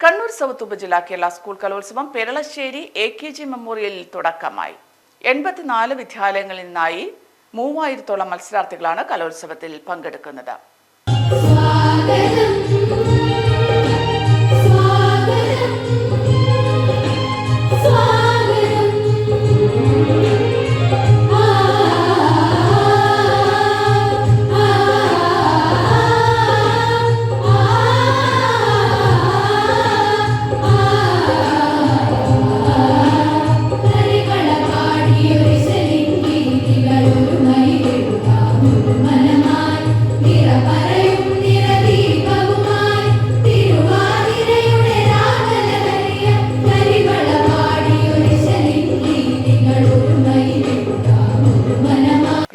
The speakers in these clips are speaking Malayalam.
കണ്ണൂർ സൗത്ത് ഉപജില്ല Kerala school Kalolsavam Peralassery A K G മെമ്മോറിയലിൽ തുടക്കമായി. എൺപത്തിനാല് വിദ്യാലയങ്ങളിൽ നിന്നായി മൂവായിരത്തോളം മത്സരാർത്ഥികളാണ് കലോത്സവത്തിൽ പങ്കെടുക്കുന്നത്.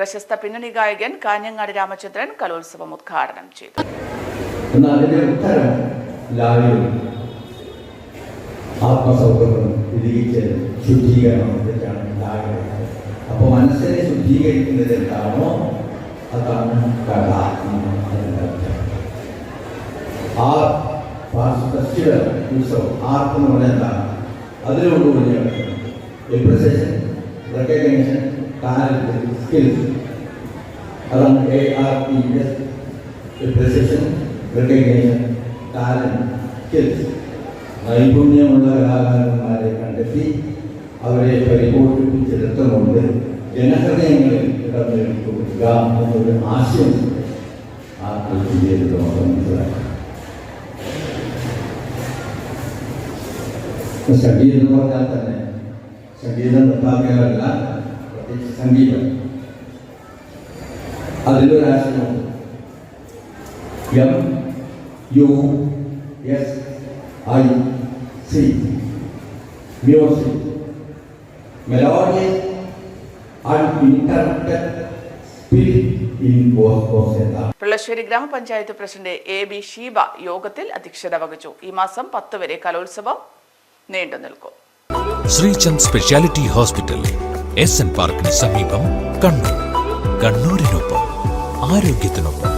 പ്രശസ്ത പിന്നണി ഗായകൻ കാഞ്ഞങ്ങാട് രാമചന്ദ്രൻ കലോത്സവം ഉദ്ഘാടനം ചെയ്തു. ആത്മസൗഹൃദം അപ്പോൾ മനസ്സിനെ ശുദ്ധീകരിക്കുന്നത് എന്താണോ അതാണ് കഥ. ആ festival appreciation recognition talent skills അതാണ് A R precision, recognition, talent, skills. നൈപുണ്യമുള്ള കലാകാരന്മാരെ കണ്ടെത്തി അവരെ പരിപോഷിപ്പിച്ചെടുത്തുകൊണ്ട് ജനഹൃദയങ്ങളിൽ ഇടം നേടി എന്നൊരു ആശയം ആ നമുക്ക് മനസ്സിലാക്കാം സംഗീതം എന്ന് പറഞ്ഞാൽ തന്നെ സംഗീതം പ്രത്യേകിച്ച് സംഗീതം. അതിലൊരാശയമുണ്ട് M U S I C. Music. Melody and interpreted spirit Pillassery grama panchayat president A B Sheeba യോഗത്തിൽ അധ്യക്ഷത വഹിച്ചു. ഈ മാസം പത്ത് വരെ കലോത്സവം നീണ്ടു നിൽക്കും Sreechand specialty hospital S N പാർക്കിന് സമീപം കണ്ണൂർ. കണ്ണൂരിനൊപ്പം ആരോഗ്യത്തിനൊപ്പം.